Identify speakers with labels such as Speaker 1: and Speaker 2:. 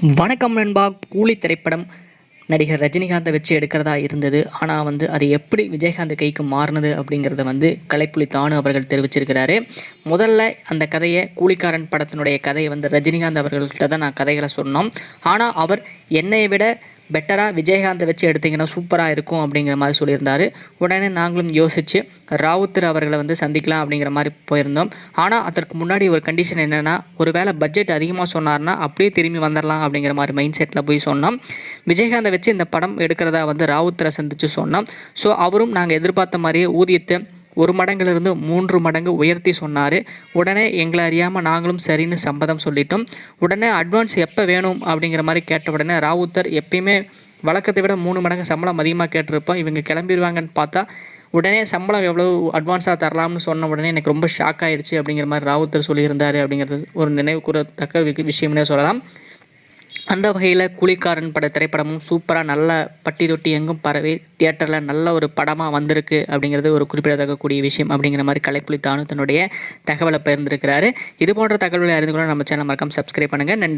Speaker 1: வணக்கம் நண்பா. கூலி திரைப்படம். நடிகர் ரஜினிகாந்தை வச்சு எடுக்கிறதா இருந்தது. ஆனால் வந்து அது எப்படி விஜயகாந்த் கைக்கு மாறினது அப்படிங்கிறத வந்து கலைப்புலி தானு அவர்கள் தெரிவிச்சிருக்கிறாரு. முதல்ல அந்த கதையை கூலிக்காரன் படத்தினுடைய கதையை வந்து ரஜினிகாந்த் அவர்கள்ட்ட தான் நான் கதைகளை சொன்னோம். ஆனால் அவர் என்னை விட பெட்டராக விஜயகாந்தை வச்சு எடுத்திங்கன்னா சூப்பராக இருக்கும் அப்படிங்கிற மாதிரி சொல்லியிருந்தார். உடனே நாங்களும் யோசித்து ராவுத்தர் அவர்களை வந்து சந்திக்கலாம் அப்படிங்கிற மாதிரி போயிருந்தோம். ஆனால் அதற்கு முன்னாடி ஒரு கண்டிஷன் என்னென்னா ஒருவேளை பட்ஜெட் அதிகமாக சொன்னார்னா அப்படியே திரும்பி வந்துடலாம் அப்படிங்கிற மாதிரி மைண்ட் செட்டில் போய் சொன்னோம். விஜயகாந்தை வச்சு இந்த படம் எடுக்கிறதா வந்து ராவுத்தரை சந்தித்து சொன்னோம். ஸோ அவரும் நாங்கள் எதிர்பார்த்த மாதிரியே ஊதியத்தை ஒரு மடங்குலேருந்து மூன்று மடங்கு உயர்த்தி சொன்னார். உடனே எங்களை அறியாமல் நாங்களும் சரின்னு சம்மதம் சொல்லிட்டோம். உடனே அட்வான்ஸ் எப்போ வேணும் அப்படிங்கிற மாதிரி கேட்ட உடனே ராவுத்தர் எப்பயுமே வழக்கத்தை விட மூணு மடங்கு சம்பளம் அதிகமாக கேட்டிருப்போம். இவங்க கிளம்பிடுவாங்கன்னு பார்த்தா உடனே சம்பளம் எவ்வளோ அட்வான்ஸாக தரலாம்னு சொன்ன உடனே எனக்கு ரொம்ப ஷாக் ஆயிடுச்சு அப்படிங்கிற மாதிரி ராவுத்தர் சொல்லியிருந்தார் அப்படிங்கிறது ஒரு நினைவு கூறத்தக்க வி- விஷயம்னே சொல்லலாம். அந்த வகையில் கூலிக்காரன் பட திரைப்படமும் சூப்பராக நல்ல பட்டி தொட்டி எங்கும் பரவி தியேட்டரில் நல்ல ஒரு படமாக வந்திருக்கு அப்படிங்கிறது ஒரு குறிப்பிடத்தக்கக்கூடிய விஷயம் அப்படிங்கிற மாதிரி கலைப்புலி தானு தன்னுடைய தகவலை பகிர்ந்திருக்கிறாரு. இது போன்ற தகவல்களை அறிந்து கொள்ள நம்ம சேனல் மறக்காம சப்ஸ்கிரைப் பண்ணுங்கள் நன்றி.